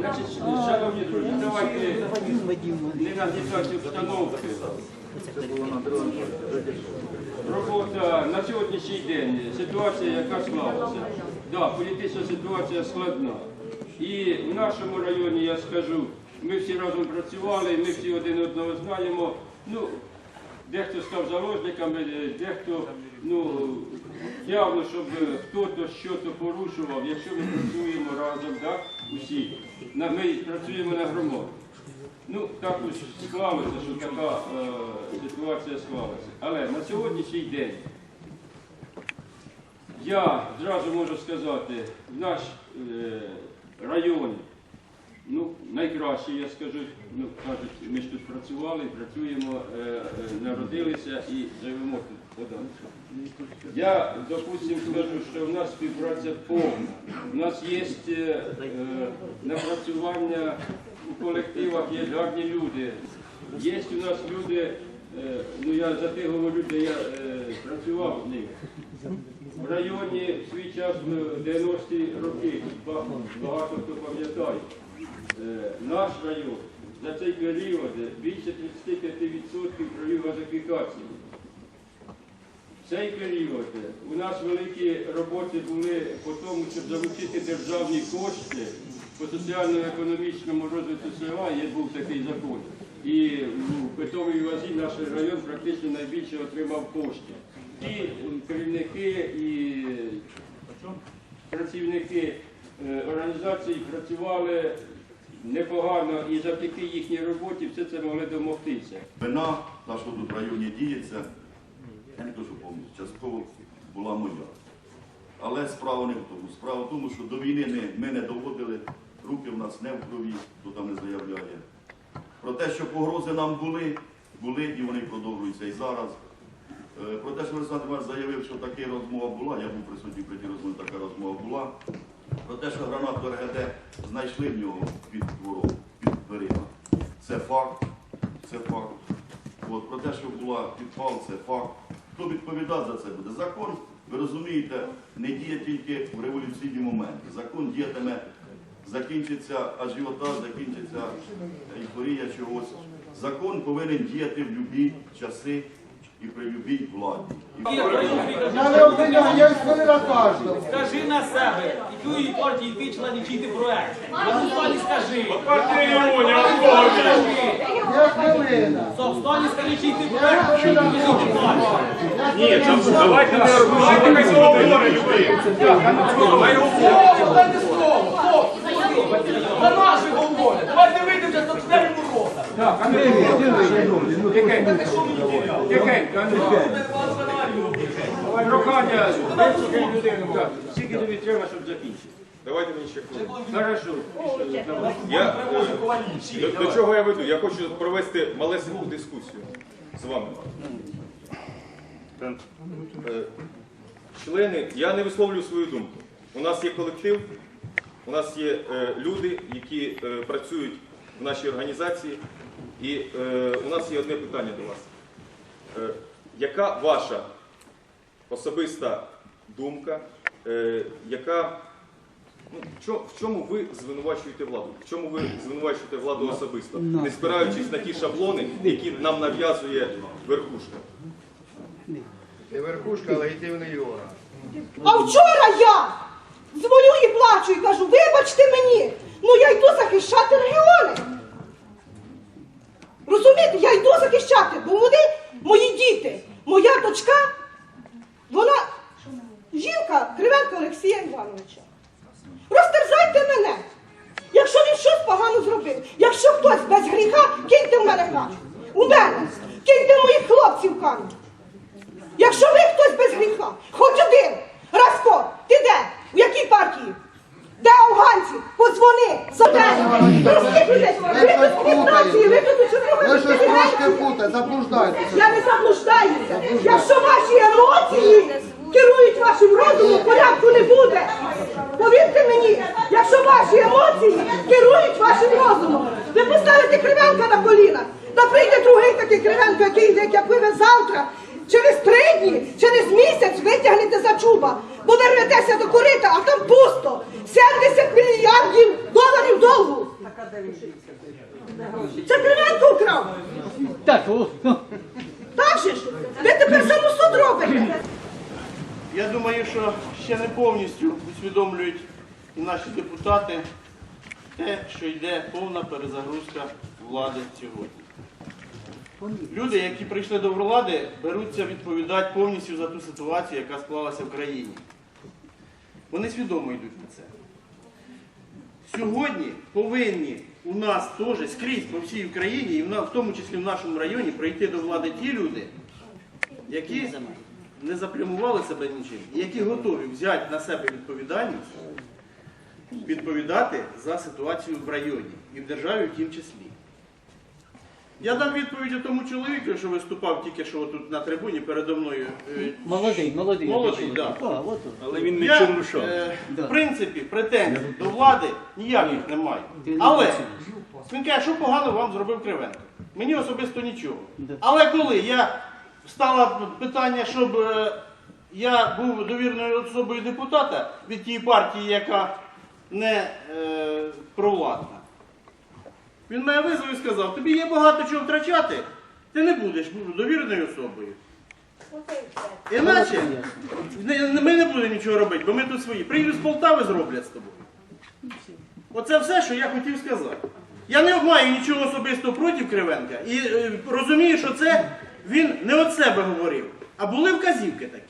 Значить, шановні друзі, давайте не нагнітати обстановки. Робота на сьогоднішній день, ситуація, яка склалася. Да, політична ситуація складна. І в нашому районі, я скажу, ми всі разом працювали, ми всі один одного знаємо. Ну, дехто став заложниками, дехто, ну, явно, щоб хтось щось порушував, якщо ми працюємо разом, так, усі, ми працюємо на громаду. Ну, так ось склалося, що така е, ситуація склалася. Але на сьогоднішній день я зразу можу сказати, в наш е, район, ну, найкраще, я скажу, ну, кажуть, ми ж тут працювали, працюємо, е, е, народилися і живемо тут. Я, допустим, скажу, що в нас співпраця повна. У нас є е, напрацювання у колективах, є гарні люди. Є у нас люди, е, ну я за те говорю, де я е, працював з ними. В районі в свій час в 90-ті роки, багато хто пам'ятає, наш район за цей період більше 35% провів газифікації. В цей період у нас великі роботи були по тому, щоб залучити державні кошти по соціально-економічному розвитку села, є був такий закон. І у питомій вазі наш район практично найбільше отримав коштів. І е, керівники, і працівники е, організацій працювали непогано і завдяки їхній роботі все це могли домогтися. Вина, та, що тут в районі діється, я не кажу повністю, частково була моя. Але справа не в тому. Справа в тому, що до війни не, ми не доводили, руки в нас не в крові, хто там не заявляє. Про те, що погрози нам були, були і вони продовжуються і зараз. Е, Про те, що Олександр Іванович заявив, що така розмова була, я був присутній при тій розмові, така розмова була. Про те, що гранату РГД знайшли в нього під двором, під дверима. Це факт. Це факт. От, про те, що була підпал, це факт. Хто відповідає за це буде? Закон, ви розумієте, не діє тільки в революційні моменти. Закон діятиме, закінчиться ажіотаж, закінчиться ейфорія чогось. Закон повинен діяти в будь-які часи і при будь-якій владі. І Я не обвиняю, я історія кажу. Скажи на себе, якої партії ти член чий ти проект. А Сталі скажи. Я хвилина. Стоп, Сталі скажи, чий ти проект. Чий ти Ні, давайте не робити слово людей. Дайте слово, хлопці, за наші говорять. Давайте вийдемо зараз до членів рота. Так, а ну, тихенько. Прохання, скільки тобі треба, щоб закінчити. Давайте мені ще. Хорошо. Я, е, до, до чого я веду? Я хочу провести малесеньку дискусію з вами. Е, Члени, я не висловлюю свою думку. У нас є колектив, у нас є е, люди, які е, працюють в нашій організації, і е, у нас є одне питання до вас. Е, яка ваша особиста думка, е, яка Ну, в чому, в чому ви звинувачуєте владу? В чому ви звинувачуєте владу особисто, не спираючись на ті шаблони, які нам нав'язує верхушка? Не верхушка, а легітимний орган. А вчора я дзвоню і плачу і кажу, вибачте мені, ну я йду захищати регіони. Розумієте, я йду захищати, бо вони мої діти, моя дочка, вона жінка Кривенка Олексія Івановича. Розтерзайте мене. Якщо він щось погано зробив, якщо хтось без гріха, киньте в мене камінь. У мене, киньте в моїх хлопців камінь. Якщо ви хтось без гріха, хоч один, Расько, ти де? У якій партії? Де афганці? Подзвони, забери. Простих людей. Ви тут ви тут у Ви щось трошки чорному заблуждаєтеся. Я не заблуждаюся. Якщо ваші емоції керують вашим розумом, порядку не буде. Повірте мені, якщо ваші емоції керують вашим розумом, ви поставите кривенка на коліна, та прийде другий такий кривенко, який як ви завтра, через три дні, через місяць витягнете за чуба, бо рветеся до корита, а там пусто. 70 мільярдів доларів долгу. Це Кривенко украв. Так, о, Так же ж? Ви тепер самосуд робите. Я думаю, що ще не повністю усвідомлюють і наші депутати те, що йде повна перезагрузка влади сьогодні. Люди, які прийшли до влади, беруться відповідати повністю за ту ситуацію, яка склалася в країні. Вони свідомо йдуть на це. Сьогодні повинні у нас теж скрізь по всій Україні, і в тому числі в нашому районі, прийти до влади ті люди, які не запрямували себе нічим, і які готові взяти на себе відповідальність, відповідати за ситуацію в районі і в державі в тім числі. Я дам відповідь тому чоловіку, що виступав тільки що тут на трибуні передо мною. Е, молодий, молодий. Молодий, чоловік. да. Але він не чорнушав. е, Да. в принципі, претензій до влади ніяких немає. Але він каже, що погано вам зробив Кривенко. Мені особисто нічого. Але коли я стало питання, щоб е, я був довірною особою депутата від тієї партії, яка не е, провладна, він мене визвав і сказав, тобі є багато чого втрачати, ти не будеш довіреною особою. Іначе ми не будемо нічого робити, бо ми тут свої. Приїдуть з Полтави зроблять з тобою. Оце все, що я хотів сказати. Я не маю нічого особистого проти Кривенка і е, розумію, що це він не від себе говорив, а були вказівки такі.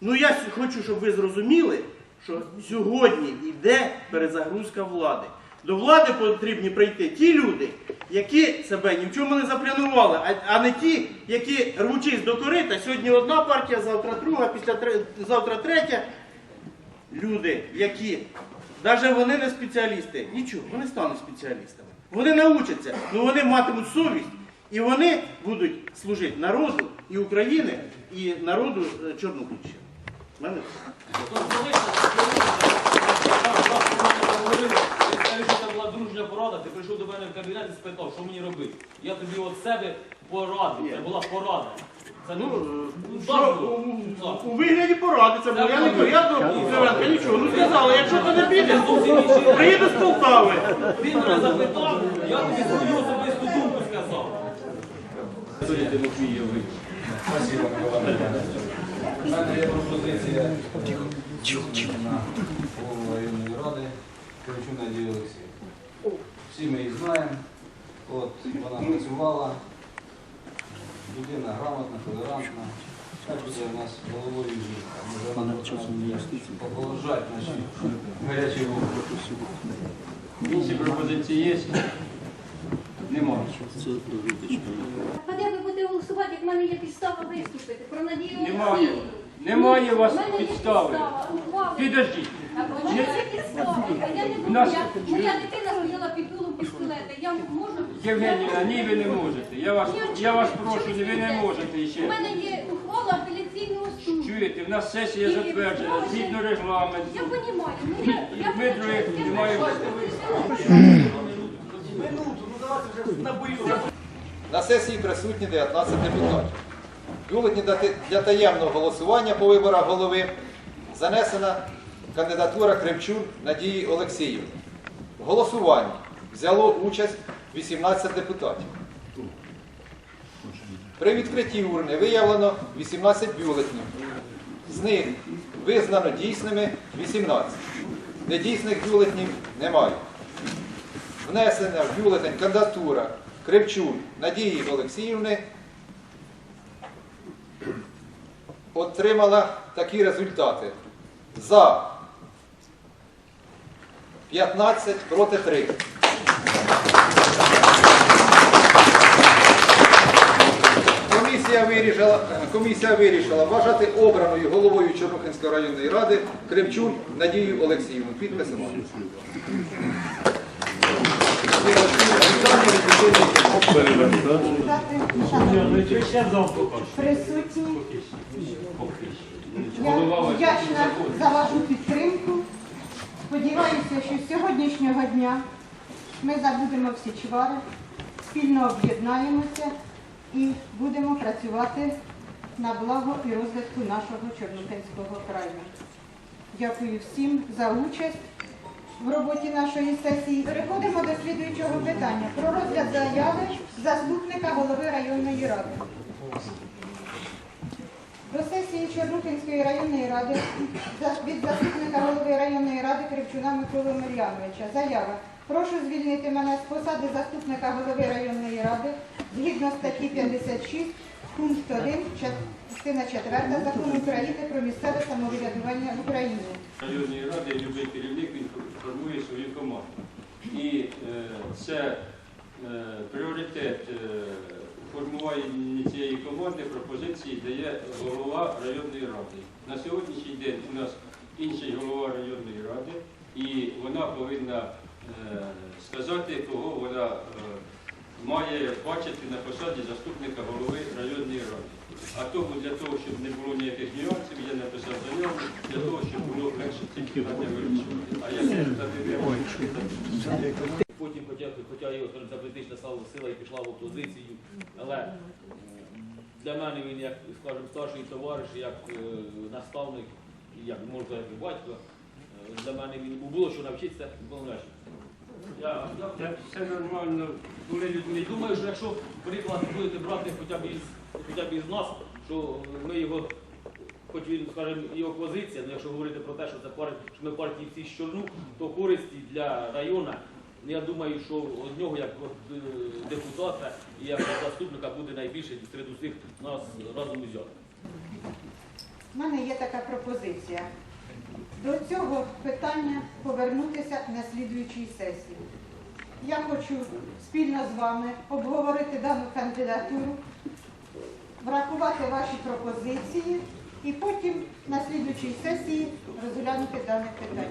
Ну я хочу, щоб ви зрозуміли, що сьогодні йде перезагрузка влади. До влади потрібні прийти ті люди, які себе ні в чому не запланували, а, не ті, які рвучись до корита. Сьогодні одна партія, завтра друга, після завтра третя. Люди, які навіть вони не спеціалісти, нічого, вони стануть спеціалістами. Вони научаться, але вони матимуть совість і вони будуть служити народу і України, і народу е, Чорнобильщини. Мене Якщо це була дружня порада, ти прийшов до мене в кабінет і спитав, що мені робити. Я тобі від себе порадив, це була порада. Це Ну, ну, е, так у, у вигляді поради це було. Я не кажу, я Кривенка нічого. Ну сказали, якщо ти не підеш, приїду з Полтави. Він мене запитав, я тобі свою особисту думку сказав. Анатолій Тимофійович. У мене є пропозиція на голову районної ради Кривчу Надії Олексій. Всі ми її знаємо. От, вона працювала, людина грамотна, толерантна. Хай буде у нас головою жінка. Може вона поположать наші гарячі вуха. Інші пропозиції є? Немає. А де ви будете голосувати, як в мене є підстава виступити? Про надію Немає. Немає у вас підстави. підстава. Підождіть. А мене є підстава. Я. Нас- моя дитина ходила під дулом пістолета. Я можу... Євгенія, ні, ви не можете. Я вас, я вас прошу, ви не можете У ще. мене є ухвала апеляційного суду. Чуєте, в нас сесія затверджена, згідно Я регламенту. розумію. Ну, я, я, Дмитро, я, як немає- На сесії присутні 19 депутатів. Бюлетні дати- для таємного голосування по виборах голови занесена кандидатура Кривчур Надії Олексіївни. В голосуванні взяло участь 18 депутатів. При відкритті урни виявлено 18 бюлетнів. З них визнано дійсними 18. Недійсних бюлетнів немає внесена в бюлетень кандидатура Кривчук Надії Олексіївни отримала такі результати. За 15 проти 3. Комісія вирішила, комісія вирішила вважати обраною головою Чорнухинської районної ради Кривчук Надію Олексіївну. Підписано. Присутні. Я вдячна за вашу підтримку. Сподіваюся, що з сьогоднішнього дня ми забудемо всі чвари, спільно об'єднаємося і будемо працювати на благо і розвитку нашого Чорнобильського краю. Дякую всім за участь в роботі нашої сесії. Переходимо до слідуючого питання про розгляд заяви заступника голови районної ради. Чорнухинської районної ради від заступника голови районної ради Кривчуна Миколи Мар'яновича. Заява. Прошу звільнити мене з посади заступника голови районної ради згідно статті 56 пункт 1 частина 4 закону України про місцеве самоврядування в Україні. районної ради любий керівник він формує свою команду. І е, це е, пріоритет е, цієї команди пропозиції дає голова районної ради. На сьогоднішній день у нас інший голова районної ради, і вона повинна е, сказати, кого вона е, має бачити на посаді заступника голови районної ради. А тому для того, щоб не було ніяких нюансів, я написав заяву для того, щоб було легше ці питання вирішувати. А я відповідь. Потім, хоча, його політична сила сила і пішла в опозицію, для мене він як, скажімо, старший товариш, як е, наставник, як можна сказати, батько. Е, Для мене він було що навчитися, було легше. Я, Це все нормально. Були людьми. і думаю, що якщо приклад будете брати хоча б із хоча б із нас, що ми його, хоч він, скажімо, і опозиція, але якщо говорити про те, що це пар- що ми партії всі з Чорнух, то користі для району, я думаю, що від нього як е, депутата і як заступника буде найбільше серед усіх нас разом узяти. У мене є така пропозиція. До цього питання повернутися на слідуючій сесії. Я хочу спільно з вами обговорити дану кандидатуру, врахувати ваші пропозиції і потім на слідуючій сесії розглянути дане питання.